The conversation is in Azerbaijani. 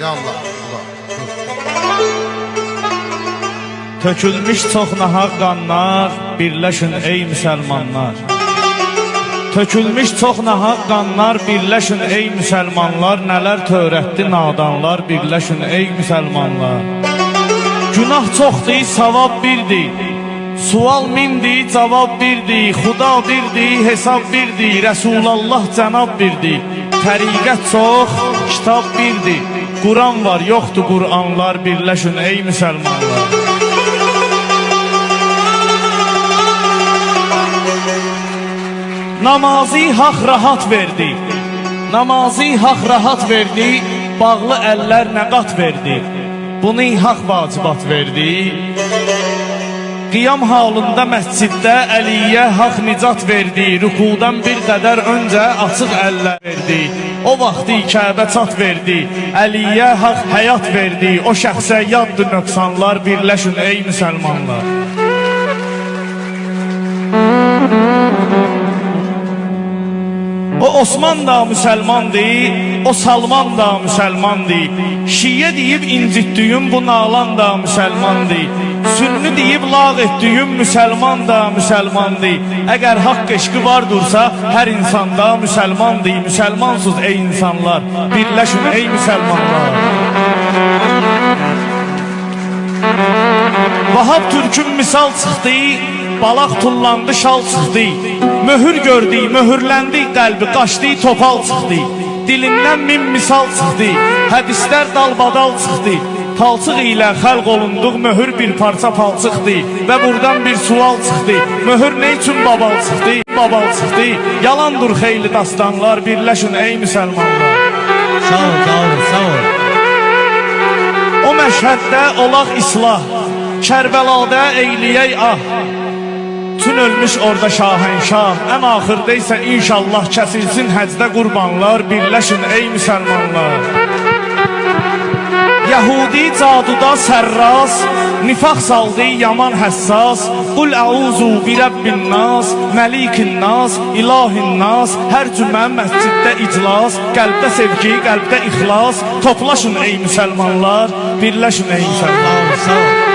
Ya Allah. Allah. Tökülmüş çox nahaq qanlar, birləşin ey müsəlmanlar. Tökülmüş çox nahaq qanlar, birləşin ey müsəlmanlar. Nələr törətdi nadanlar, birləşin ey müsəlmanlar. Günah çoxdur, savab birdir. Sual mindir, cavab birdir. Xuda birdir, hesab birdir. Rəsulallah cənab birdir. Təriqət çox, kitab birdir. Quran var, yoxdur Qur'anlar, birləşin ey müsəlmanlar. Namazı haq rahat verdi. Namazı haq rahat verdi. Bağlı əllər nəqat verdi. Bunu haq vacibat verdi. Qiyam halında məsciddə Əliyə haq nicat verdi. Rükudan bir qədər öncə açıq əllər verdi. O vaxtı Kəbə çat verdi. Əliyə həyat verdi. O şəxsə yaddır nöqsanlar, birləşin ey müsəlmanlar. O Osman da müsəlmandır, o Salman da müsəlmandır. Şiyə deyib incitdiyim bu nalan da müsəlmandır. Sünni deyib lağ etdiyim müsəlman da müsəlmandır. Əgər haqq eşqi vardırsa, hər insanda müsəlmandır. Müsəlmansız ey insanlar, birləşin ey müsəlmanlar. Vahab Türkün misal çıxdı, balaq tullandı, şal çıxdı. Möhür gördü, möhürləndi, qəlbi qaçdı, topal çıxdı. Dilindən min misal çıxdı, hədislər dalbadal çıxdı. Palçıq ilə xəlq olunduq, möhür bir parça palçıqdı. Və buradan bir sual çıxdı, möhür nə üçün babal çıxdı? Babal çıxdı, yalandır xeyli dastanlar, birləşin ey müsəlmanlar. Sağ ol, sağ ol, sağ ol. O məşhəddə olaq islah, Kərbəlada eyləyək ah. Tün ölmüş orada şahənşah, ən axırda isə inşallah kəsilsin həcdə qurbanlar, birləşin ey müsəlmanlar. Yahudi caduda sərras, nifaq saldı yaman həssas. Qul əuzu bi rəbbin nas, məlikin nas, ilahin nas. Hər cümə məsciddə iclas, qəlbdə sevgi, qəlbdə ixlas. Toplaşın ey müsəlmanlar, birləşin ey müsəlmanlar. Sağ ol.